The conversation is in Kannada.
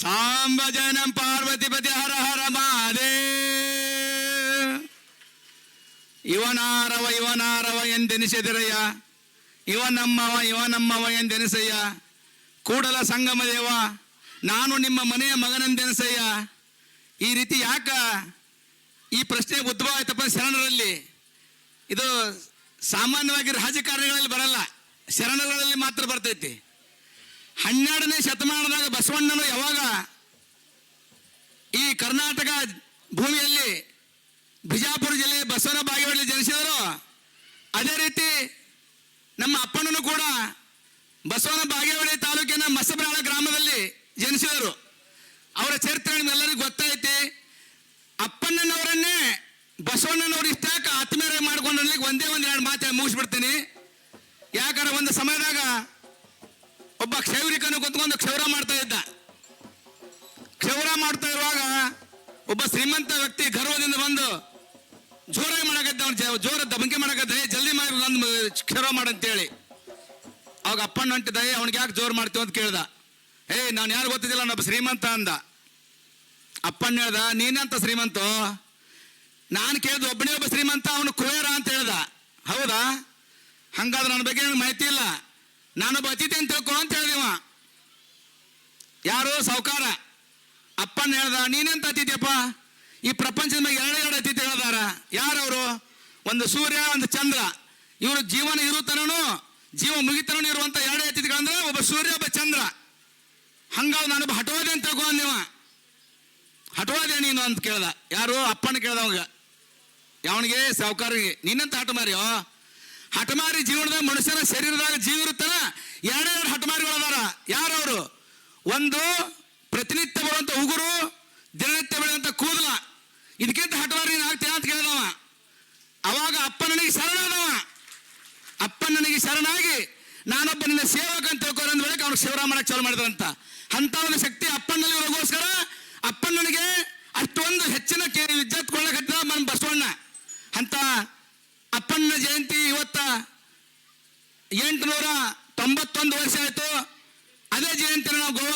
ಪಾರ್ವತಿ ಪಾರ್ವತಿಪತಿ ಹರ ಹರ ಮಾದೇ ಇವನಾರವ ಇವನಾರವ ಎಂದೆನಿಸಿದಿರಯ್ಯ. ಇವನಮ್ಮವ ಇವನಮ್ಮವ ಎಂದೆನಿಸಯ್ಯ. ಕೂಡಲ ಸಂಗಮ ದೇವ, ನಾನು ನಿಮ್ಮ ಮನೆಯ ಮಗನೆಂದೆನಿಸಯ್ಯ. ಈ ರೀತಿ ಯಾಕ ಈ ಪ್ರಶ್ನೆ ಉದ್ಭವ ಆಯ್ತಪ್ಪ ಶರಣರಲ್ಲಿ? ಇದು ಸಾಮಾನ್ಯವಾಗಿ ರಾಜಕಾರಣಿಗಳಲ್ಲಿ ಬರಲ್ಲ. ಶರಣರಲ್ಲಿ ಮಾತ್ರ ಬರ್ತೈತಿ. ಹನ್ನೆರಡನೇ ಶತಮಾನದಾಗ ಬಸವಣ್ಣನು ಯಾವಾಗ ಈ ಕರ್ನಾಟಕ ಭೂಮಿಯಲ್ಲಿ ಬಿಜಾಪುರ ಜಿಲ್ಲೆ ಬಸವನ ಬಾಗೇವಾಡಿ ಜನಿಸಿದರು, ಅದೇ ರೀತಿ ನಮ್ಮ ಅಪ್ಪನನ್ನು ಕೂಡ ಬಸವನ ಬಾಗೇವಾಡಿ ತಾಲೂಕಿನ ಮಸಬ್ರಾಳ ಗ್ರಾಮದಲ್ಲಿ ಜನಿಸಿದರು. ಅವರ ಚರಿತ್ರೆ ಎಲ್ಲರಿಗೂ ಗೊತ್ತೈತಿ ಅಪ್ಪಣ್ಣನವರನ್ನೇ ಬಸವಣ್ಣನವರು ಇಷ್ಟಾಕ ಆತ್ಮೀಯರಾಗಿ ಮಾಡ್ಕೊಂಡು ಒಂದೇ ಒಂದು ಎರಡು ಮಾತು ಮುಗಿಸ್ಬಿಡ್ತೀನಿ. ಯಾಕಂದ್ರೆ ಒಂದು ಸಮಯದಾಗ ಒಬ್ಬ ಕ್ಷೌರಿಕನು ಕುತ್ಕೊಂಡು ಕ್ಷೌರ ಮಾಡ್ತಾ ಇದ್ದ. ಕ್ಷೌರ ಮಾಡ್ತಾ ಇರುವಾಗ ಒಬ್ಬ ಶ್ರೀಮಂತ ವ್ಯಕ್ತಿ ಗರ್ವದಿಂದ ಬಂದು ಜೋರಾಗಿ ಮಾಡಕತ್ತ ಅವ್ನು ಜೋರ ದಬಂಕೆ ಮಾಡಕತ್ತ ಜಲ್ದಿ ಮಾಡಿ ನಂದು ಕ್ಷೌರ ಮಾಡಂತೇಳಿ ಅವಾಗ ಅಪ್ಪಣ್ಣ ಹೊಂಟಿದ್ದ ಅವ್ನಿಗೆ ಯಾಕೆ ಜೋರು ಮಾಡ್ತೀವಿ ಅಂತ ಕೇಳ್ದ. ಏ, ನಾನು ಯಾರು ಗೊತ್ತಿದ್ದಿಲ್ಲ ನಮ್ಮ ಶ್ರೀಮಂತ ಅಂದ. ಅಪ್ಪಣ್ಣ ಹೇಳ್ದ, ನೀನಂತ ಶ್ರೀಮಂತ? ನಾನು ಕೇಳಿದ ಒಬ್ಬನೇ ಒಬ್ಬ ಶ್ರೀಮಂತ, ಅವನು ಕುಬೇರ ಅಂತ ಹೇಳ್ದ. ಹೌದಾ? ಹಂಗಾದ್ರೆ ನನ್ನ ಬಗ್ಗೆ ನನಗೆ ಮಾಹಿತಿ ಇಲ್ಲ. ಅತಿಥಿ ಅಂತ ತಿಳ್ಕೊ ಅಂತ ಹೇಳಿದಿವ ಯಾರು? ಸಾವುಕಾರ. ಅಪ್ಪನ ಹೇಳ್ದ ನೀನೆಂತ ಅತಿಥಿಯಪ್ಪ ಈ ಪ್ರಪಂಚದ ಮೇಲೆ ಎರಡು ಎರಡು ಅತಿಥಿ ಹೇಳ್ದಾರ. ಯಾರವರು? ಒಂದು ಸೂರ್ಯ, ಒಂದು ಚಂದ್ರ. ಇವರು ಜೀವನ ಇರುತ್ತನೂ ಜೀವ ಮುಗಿತನೂ ಇರುವಂತ ಎರಡು ಅತಿಥಿಗಳಂದ್ರೆ ಒಬ್ಬ ಸೂರ್ಯ, ಒಬ್ಬ ಚಂದ್ರ. ಹಂಗ ನಾನು ಹಟವಾದೆ ಅಂತ ತಿಳ್ಕೊ ನೀವ ಹಟವಾದೆ ನೀನು ಅಂತ ಕೇಳ್ದ. ಯಾರು? ಅಪ್ಪನ ಕೇಳ್ದ ಅವಾಗ. ಯಾವನಿಗೆ? ಸಾವುಕಾರಿಗೆ ನೀನಂತ ಹಠಮಾರಿಯೋ ಹಠಮಾರಿ ಜೀವನದಾಗ ಮನುಷ್ಯನ ಶರೀರದಾಗ ಜೀವ ಎರಡು ಹಠಮಾರಿಗಳು ಹಠಮಾರಿಗಳದಾರ. ಯಾರವರು? ಒಂದು ಪ್ರತಿನಿತ್ಯ ಬರುವಂತ ಉಗುರು, ದಿನನಿತ್ಯ ಬೆಳೆಯುವಂತ ಕೂದಲ. ಇದಕ್ಕಿಂತ ಹಠಮಾರಿ ನೀನು ಅಂತ ಕೇಳಿದವ. ಅವಾಗ ಅಪ್ಪ ನನಗೆ ಶರಣಾದವ ಅಪ್ಪ ನನಗೆ ಶರಣಾಗಿ ನಾನೊಬ್ಬ ನಿನ್ನ ಸೇವಕ ಅಂತ ತಿಳ್ಕೊರ ಅಂದ ಬಳಿಕ ಅವ್ನಿಗೆ ಶಿವರಾಮ ಮಾಡಕ್ಕೆ ಚಾಲು ಮಾಡಿದ್ರಂತ ಅಂತ ಒಂದು ಶಕ್ತಿ ಅಪ್ಪನಲ್ಲಿ ಇರೋಗೋಸ್ಕರ ಅಪ್ಪನ ಜಯಂತಿ ಇವತ್ತ ಎಂಟುನೂರ ತೊಂಬತ್ತೊಂದು ವರ್ಷ ಆಯ್ತು. ಅದೇ ಜಯಂತಿನ ನಾವು ಗೋವಾ